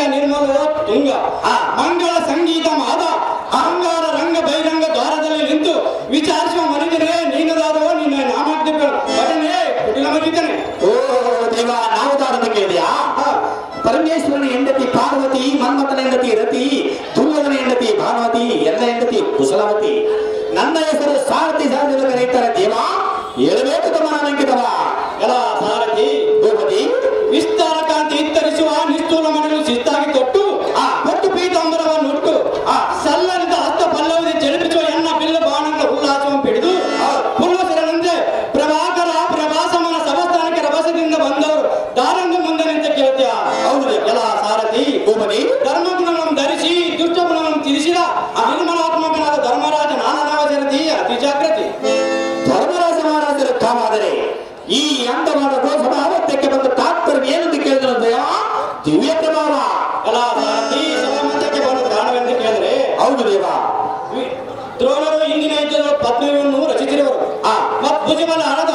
ಗಾಂಗಿಯ ನಿರ್ಮಲ ತುಂಗ. ಮಂಗಳ ಸಂಗೀತ ಮಾದ. ಅಹಂಗಾರ ರಂಗ, ಬಹಿರಂಗ ದ್ವಾರದಲ್ಲಿ ನಿಂತು ವಿಚಾರಿಸುವ ಮನುಜನೇ ನೀನದಾದವ ನಿನ್ನ ಮಗಿತನೆ ಓ ದೇವ ನಾವು ಕೇಳಿದ್ಯಾ ಪರಮೇಶ್ವರನ ಹೆಂಡತಿ ಪಾರ್ವತಿ, ಮನ್ಮಥನ ಹೆಂಡತಿ ರತಿ ದುರ್ಗದನ ಹೆಂಡತಿ ಭಾನುವತಿ ಎಲ್ಲ ಹೆಂಡತಿ ಕುಶಲವತಿ. ನನ್ನ ಹೆಸರು ಸಾರಥಿ ಸಾರಥಿ ಕರೆಯುತ್ತಾರೆ ದೇವ. ಹೇಳಬೇಕು ಸಾರಥಿ ಸಭಾಮಂಚಕ್ಕೆ ಬರುವ ಕಾರಣವೆಂದು ಕೇಳಿದ್ರೆ ಹೌದು ದೇವ ದ್ರೋಣರು ಇಂದಿನ ಯುದ್ಧದ ಪದ್ಮವನ್ನು ರಚಿಸಿರುವರು ಆ. ಮತ್ ಭುಜಬಲ ಹಣದ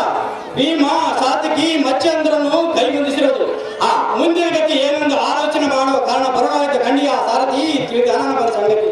ಭೀಮ ಸಾತಕಿ ಮತ್ಸ್ಯಂದ್ರನ್ನು ಕೈಗೊಂದಿಸಿರುವುದು ಆ. ಮುಂದಿನ ಗತಿ ಏನೆಂದು ಆಲೋಚನೆ ಮಾಡುವ ಕಾರಣ ಬರುವಾಯ್ತು ಖಂಡಿಯ ಸಾರಥಿ ತಿಳಿದಾನ ಸಂಗತಿ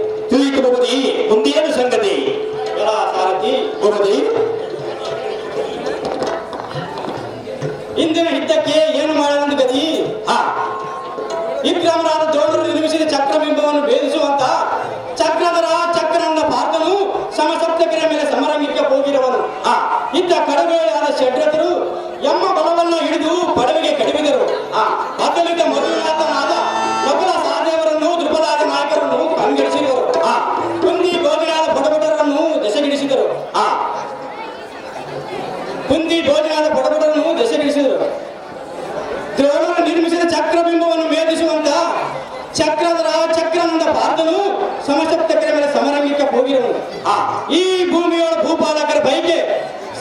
ಈ ಭೂಮಿಯೊಳ ಭೂಪಾಲಕರ ಪೈಕಿ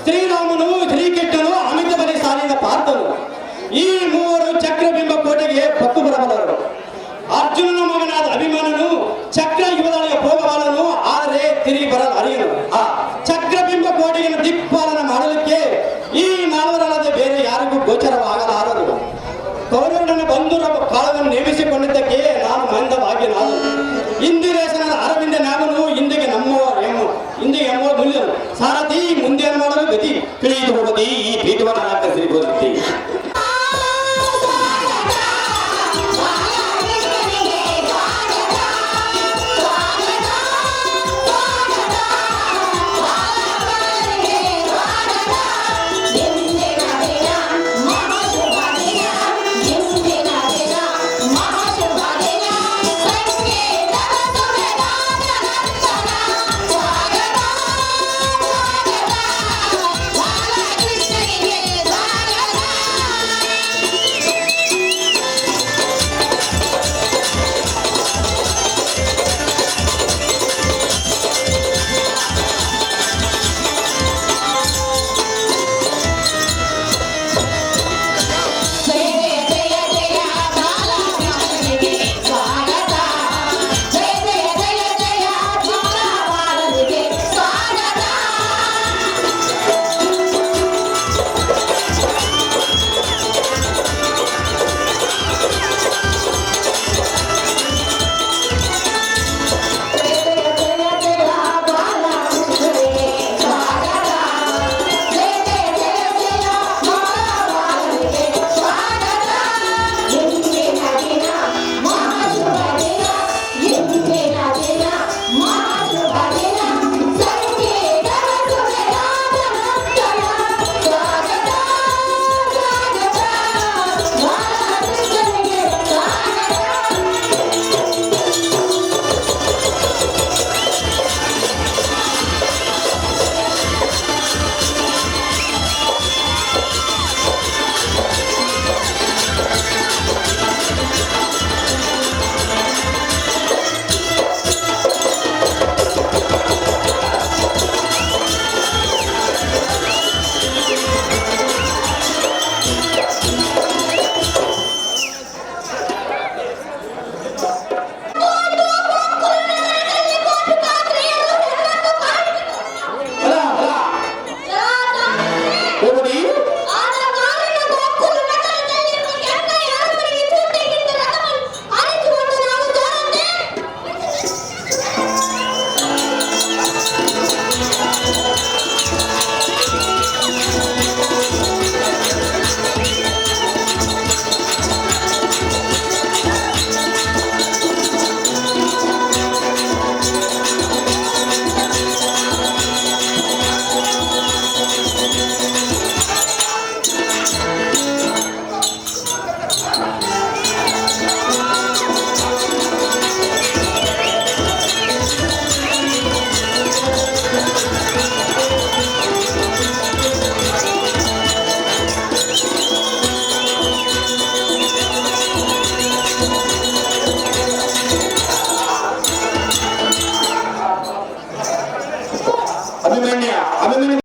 ಶ್ರೀರಾಮನು ಶ್ರೀಕೃಷ್ಣನು ಅಮಿತ ಬಲಿ ಸಾಲಿನ ಪಾತ್ರರು ಈ ಮೂವರು ಚಕ್ರಬಿಂಬ ಕೋಟೆಗೆ ಪತ್ತು ಬರಬಲ್ಲರು ಅರ್ಜುನನ ಮಗನಾದ ಅಭಿಮಾನನು ಚಕ್ರ ಯುವದಳಿಯ ಹೋಗಬಾರನು, ಆದರೆ ತಿರುಗಿ ಬರಲು ಅರಿಯನು. ಆ. ಚಕ್ರಬಿಂಬ ಕೋಟೆಯನ್ನು ದಿಕ್ಪಾಲನ ಮಾಡಲಿಕ್ಕೆ ಈ ನಾಲ್ವರಲ್ಲದೆ ಬೇರೆ ಯಾರಿಗೂ ಗೋಚರವಾಗಲಾರದು. ಕೌರವರನ್ನು ಬಂಧುರ ಕಾಲವನ್ನು ನೇಮಿಸಿಕೊಂಡಿದ್ದಕ್ಕೆ